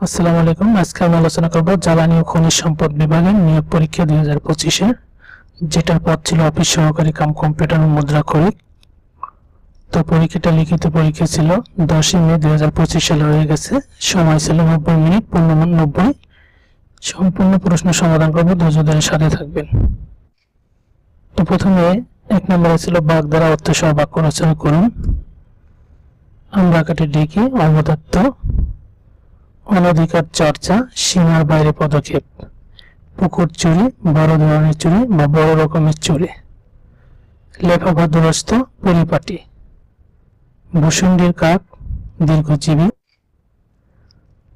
আসসালামু আলাইকুম। আজকে আমি আলোচনা করব জ্বালানি ও খনিজ সম্পদ বিভাগের নিয়োগ পরীক্ষা দুই হাজার পঁচিশে যেটার পদ ছিল অফিস সহকারী কাম কম্পিউটার ও মুদ্রা খরিক তো পরীক্ষাটা লিখিত পরীক্ষা ছিল, দশই মে দুই হাজার পঁচিশ সালে হয়ে গেছে। সময় ছিল নব্বই মিনিট পূর্ণমান নব্বই। সম্পূর্ণ প্রশ্ন সমাধান করব ধৈর্য ধরে সাথে থাকবেন। তো প্রথমে এক নম্বরে ছিল বাঘ দ্বারা অর্থ সহ বাক্য রচনা করুন। আমরা কাটে ডেকে অবদত্ত অনধিকার চর্চা, সীমার বাইরে পদক্ষেপ। পুকুর চুরি, বড় ধরনের চুরি বা বড় রকমের চুরি। লেফাফা দুরস্ত পরিপাটি। ভূষণ্ডির কাক, দীর্ঘজীবী।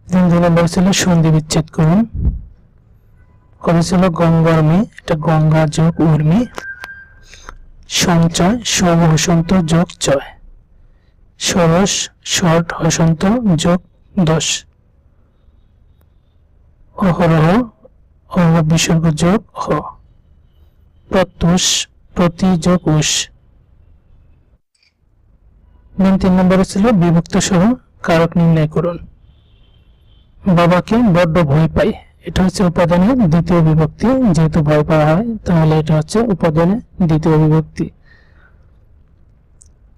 তিন দুই নম্বর ছিল সন্ধি বিচ্ছেদ করুন। কবি ছিল গঙ্গার মেয়ে এটা গঙ্গা যোগ উর্মি। সঞ্চয় সম হসন্ত যোগ চয় সরস শর্ট হসন্ত যোগ দশ। অহরহ অহ বিসর্গ যোগ হ। প্রত্যুষ প্রতি উষ দিন তিন নম্বরে ছিল বিভক্ত সহ কারক নির্ণয় করুন। বাবাকে বড্ড ভয় পাই এটা হচ্ছে উপাদানের দ্বিতীয় বিভক্তি। যেহেতু ভয় পাওয়া হয়, তাহলে এটা হচ্ছে উপাদানের দ্বিতীয় বিভক্তি।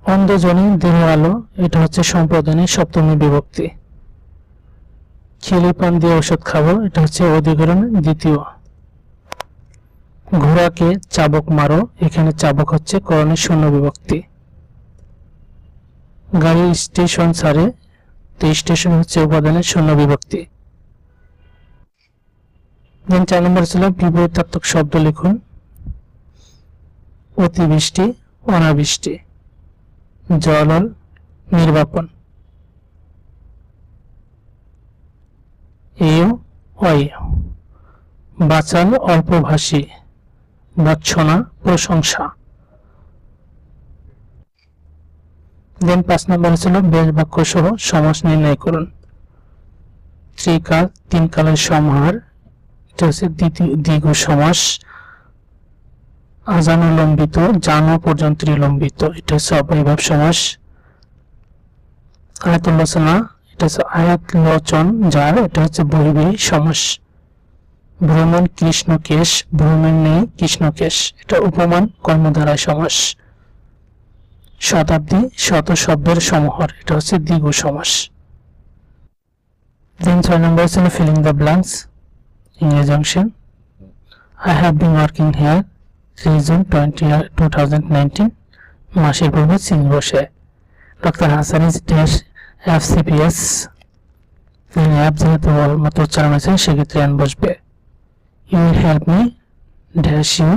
অন্ধজনী দেহ আলো, এটা হচ্ছে সম্পাদনের সপ্তমী বিভক্তি। খিলি পান দিয়ে ওষুধ খাব, এটা হচ্ছে অধিকরণের দ্বিতীয়। ঘোড়াকে চাবক মারো, এখানে চাবক হচ্ছে করণের শূন্য বিভক্তি। গাড়ি স্টেশন ছাড়ে, তো স্টেশন হচ্ছে উপাদানের শূন্য বিভক্তি। দেন চার নম্বর ছিল বিপরীতাত্মক শব্দ লিখুন। অতিবৃষ্টি, অনাবৃষ্টি জলল নির্বাপন। বাচাল অল্পভাষী বৎসনা প্রশংসা। দেন পাঁচ নম্বর ছিল বেশ বাক্য সহ সমাস নির্ণয় করুন। ত্রিকাল তিন কালের সমাহার, এটা হচ্ছে দীর্ঘ সমাস। আজানুলম্বিত, জান পর্যন্ত লম্বিত এটা হচ্ছে অপরিভাব সমাস। আয়াতুল্লাসনা এটা হচ্ছে আয়াত লোচন যার এটা হচ্ছে বহিবী সমাস ভ্রমণ কৃষ্ণকেশ ভ্রমণ নেই কৃষ্ণকেশ এটা উপমান কর্মধারা সমাস শতাব্দী শত শব্দের সমাহার এটা হচ্ছে দেন ছয় নম্বর ফিলিং দ্য ব্ল্যাঙ্কস ইংরেজি I have been working here twenty two thousand nineteen মাসের পূর্বে চীন বসে doctor Hasan is dash F CPS app যেহেতু মাত্র উচ্চারণ আছে সেক্ষেত্রে এন বসবে you will help me dash you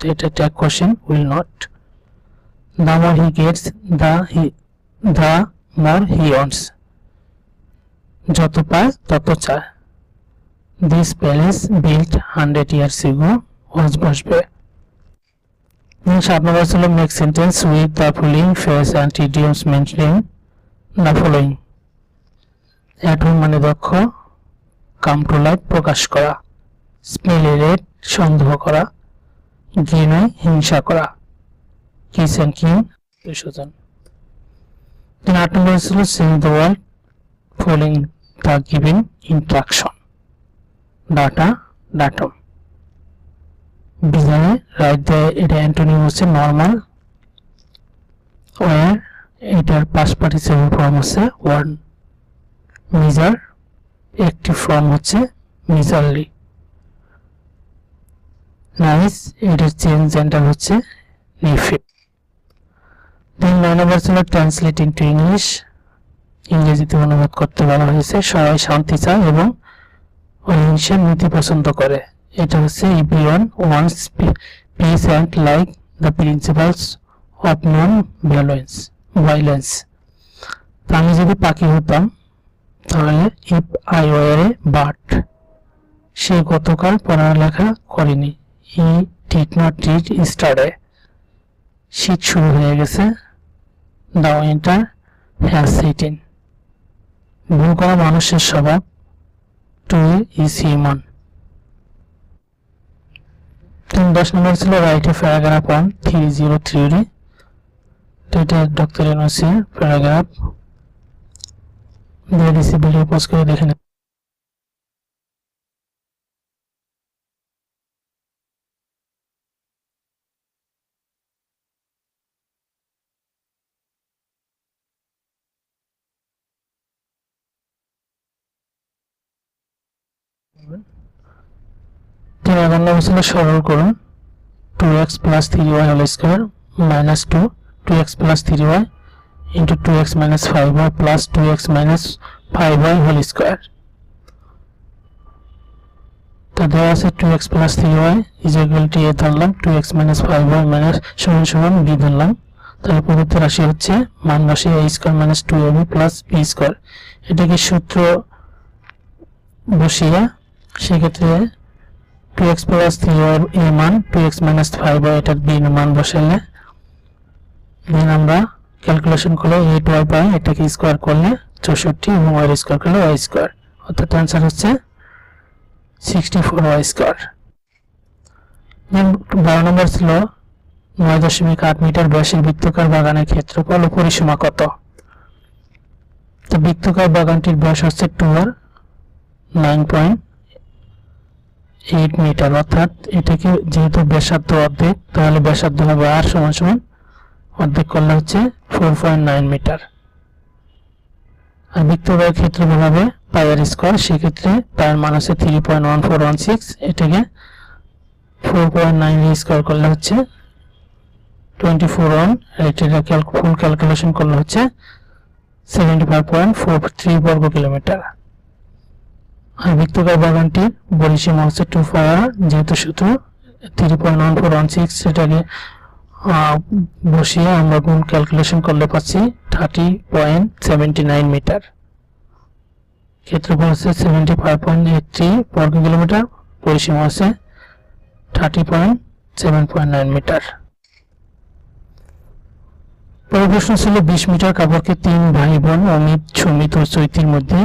এটা tag question will not the more he gets, the he, the more he wants যত পায় তত চায় this palace built hundred years ago was বসবে সাত নম্বর ছিল make sentence with the following phrase and idioms mentioning the following atom মানে দক্ষ কাম টু লাইফ প্রকাশ করা. স্মেলি রেড সন্দেহ করা. ঘৃণায় হিংসা করা. কিস অ্যান্ড কিং দুশোজন তিন আট নম্বর ছিল sing the world following the giving instruction data datum বিজনে right the এটা অ্যান্টোনিম হচ্ছে নর্মাল ওয়ার এটার পাস পার্টিসিপেল ফর্ম হচ্ছে ওয়ান মিজার একটি ফর্ম হচ্ছে মিজারলি নাইস এটার চেঞ্জ জেন্ডার হচ্ছে নিফিট তিন নয় নম্বর ছিল ট্রান্সলেটিং টু ইংলিশ ইংরেজিতে অনুবাদ করতে বলা হয়েছে, সবাই শান্তি চায় এবং অহিংসার নীতি পছন্দ করে। এটা হচ্ছে everyone once peace and like the principles of non violence violence তা আমি যদি পাখি হতাম, তাহলে ইফ আই ওয়ারে বাট। সে গতকাল পড়ালেখা করেনি। He did not read study শীত শুরু হয়ে গেছে। দ্য উইন্টার হ্যাজ সিটিন ভুল করা মানুষের স্বভাব। টু ইজ হিউম্যান তিন দশ নম্বর ছিল write a paragraph on three zero three তো এটা ডক্টর এনওসির প্যারাগ্রাফ দিয়ে দিচ্ছি ভিডিও পজ করে দেখে নিন তিন সরল করুন। Two X plus three Y whole square minus two two X plus three Y into two X minus five Y plus two X minus five Y whole square তো দেওয়া আছে two X plus three Y is equal to A ধরলাম two X minus five Y minus সমান সমান B ধরলাম। তাহলে প্রদত্ত রাশি হচ্ছে মান বসে A square minus two A B plus B square এটাকে সূত্র বসিয়ে সেক্ষেত্রে two X plus three Y এর মান two X minus five Y এটার বি মান বসালে দেন আমরা ক্যালকুলেশন করলে এইট ওয়াই পাই এটাকে স্কোয়ার করলে চৌষট্টি এবং ওয়াই স্কোয়ার করলে ওয়াই স্কোয়ার অর্থাৎ অ্যান্সার হচ্ছে সিক্সটি ফোর ওয়াই স্কোয়ার বারো নম্বর ছিল নয় দশমিক আট মিটার ব্যাসের বৃত্তকার বাগানের ক্ষেত্রফল ও পরিসীমা কত? তো বৃত্তকার বাগানটির ব্যাস হচ্ছে two R nine point eight metre. অর্থাৎ এটাকে যেহেতু ব্যাসার্ধ অর্ধেক, তাহলে ব্যাসার্ধ হবে আর সমান সমান অর্ধেক করলে হচ্ছে ফোর পয়েন্ট নাইন মিটার আর বৃত্তকার ক্ষেত্রফল হবে পায়ের স্কোয়ার সেক্ষেত্রে পায়ের মান আছে three point one four one six এটাকে ফোর পয়েন্ট নাইন স্কোয়ার করলে হচ্ছে টোয়েন্টি ফোর ওয়ান আর এটা ফুল ক্যালকুলেশন করলে হচ্ছে seventy five point four three বর্গ কিলোমিটার আর বৃত্তকার বাগানটির পরিসীমা হচ্ছে টু ফায়ার যেহেতু সূত্র three point one four one six আহ, বসিয়ে আমরা গুণ ক্যালকুলেশন করলে পাচ্ছি thirty point seventy nine metre ক্ষেত্রফল হচ্ছে seventy five point eight three kilometre, পরিসীমা আছে thirty point seven point nine metre পরের প্রশ্ন ছিল বিশ মিটার কাপড়কে তিন ভাই বোন অমিত সুমিত ও চৈতির মধ্যে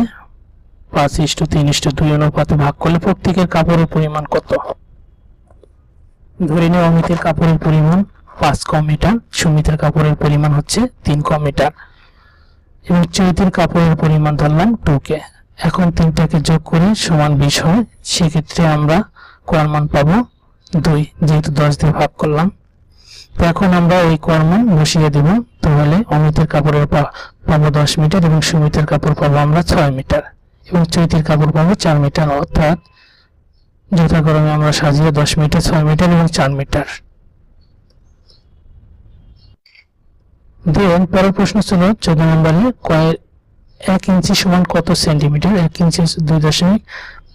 পাঁচ ইষ্ট তিন ইস্টু দুই অনুপাতে ভাগ করলে প্রত্যেকের কাপড়ের পরিমাণ কত? ধরে নিয়ে অমিতের কাপড়ের পরিমাণ পাঁচ কম মিটার সুমিতের কাপড়ের পরিমাণ হচ্ছে তিন কম মিটার এবং চৈতির কাপড়ের পরিমাণ ধরলাম টু কে এখন তিনটাকে যোগ করে সমান বিশ হয়, সেক্ষেত্রে আমরা কোয়ার মান পাবো দুই, যেহেতু দশ দিয়ে ভাগ করলাম। তো এখন আমরা এই কর্মন বসিয়ে দেব, তাহলে অমিতের কাপড়ের পাবো দশ মিটার এবং সুমিতের কাপড় পাবো আমরা ছয় মিটার এবং চৈতির কাপড় পাবো চার মিটার, অর্থাৎ যথাক্রমে আমরা সাজিয়ে দশ মিটার, ছয় মিটার এবং চার মিটার। দেন পরের প্রশ্ন ছিল চোদ্দ নম্বরে কয়েক এক ইঞ্চি সমান কত সেন্টিমিটার? এক ইঞ্চি দুই দশমিক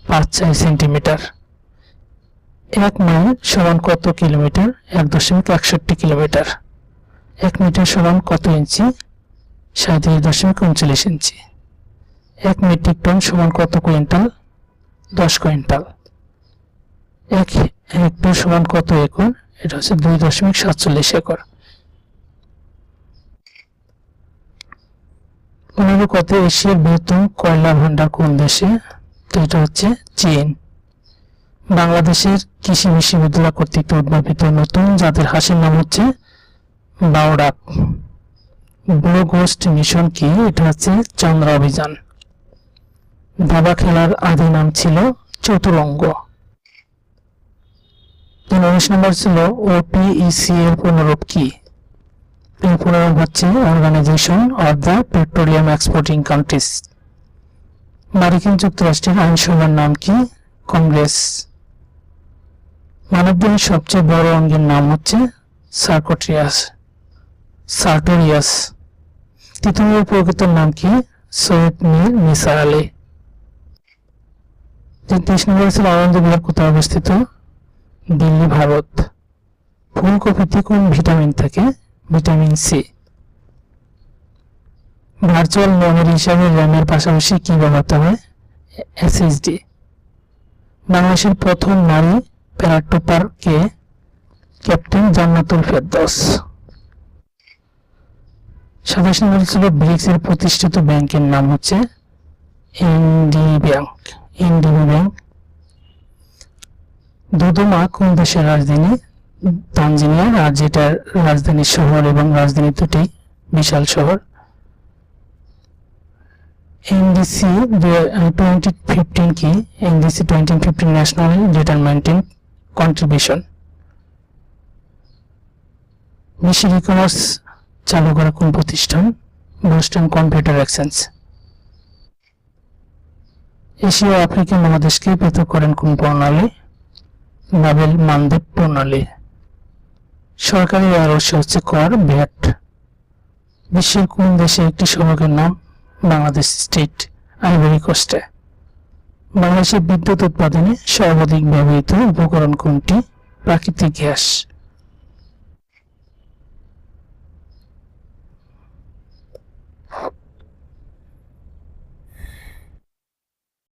পাঁচ চার সেন্টিমিটার। এক মাইল সমান কত কিলোমিটার? এক দশমিক একষট্টি কিলোমিটার। এক মিটার সমান কত ইঞ্চি? সাঁত্রিশ দশমিক উনচল্লিশ ইঞ্চি। এক মেট্রিক টন সমান কত কুইন্টাল? দশ কুইন্টাল। এক হেক্টর সমান কত একর? এটা হচ্ছে দুই দশমিক সাতচল্লিশ একর। পনেরো কত এশিয়ার বৃহত্তম কয়লা ভান্ডার কোন দেশে? তো এটা হচ্ছে চীন। বাংলাদেশের কৃষি বিশ্ববিদ্যালয় কর্তৃক উদ্ভাবিত নতুন জাতের হাঁসের নাম হচ্ছে বাওডাক ব্লু গোস্ট মিশন কি? এটা হচ্ছে চন্দ্র অভিযান। দাবা খেলার আদি নাম ছিল চতুরঙ্গ। উনিশ নম্বর ছিল ওপিইসি এর পুনরূপ কি? এর হচ্ছে organisation of the petroleum exporting countries মার্কিন যুক্তরাষ্ট্রের আইনসভার নাম কি? কংগ্রেস। মানবদেহের সবচেয়ে বড় অঙ্গের নাম হচ্ছে সার্কোট্রিয়াস। সার্টোরিয়াস। তিতুমির প্রকৃত নাম কি? সৈয়দ মীর নিসা আলী। তেত্রিশ নম্বর ছিল আনন্দ বিহার কোথায় অবস্থিত? দিল্লি, ভারত। ফুলকপিতে কোন ভিটামিন থাকে? Vitamin C. ভার্চুয়াল মেমোরি হিসাবে র্যামের পাশাপাশি কি ব্যবহৃত হয় এসএসডি বাংলাদেশের প্রথম নারী প্যারাটোপার কে ক্যাপ্টেন জান্নাতুল ফেরদৌস। সাতাশ নম্বর ছিল ব্রিক্স এর প্রতিষ্ঠিত ব্যাংকের নাম হচ্ছে ND bank. NDB bank. Dodoma কোন দেশের রাজধানী? তানজানিয়া আর যেটার রাজধানী শহর এবং রাজধানী দুটি বিশাল শহর। এনডিসি টোয়েন্টি ফিফটিন কি? NDC twenty fifteen national determining contribution বিশ্বের ই কমার্স চালু করা কোন প্রতিষ্ঠান? বোস্টন কম্পিউটার এক্সচেঞ্জ এশিয়া ও আফ্রিকান মহাদেশকে পৃথক করেন কোন প্রণালী? বাবেল মানদেব প্রণালী। সরকারি আদর্শ হচ্ছে কর ভ্যাট। বিশ্বের কোন দেশে একটি সড়কের নাম? Bangladesh state ivory coast. বাংলাদেশের বিদ্যুৎ উৎপাদনে সর্বাধিক ব্যবহৃত উপকরণ কোনটি? প্রাকৃতিক গ্যাস।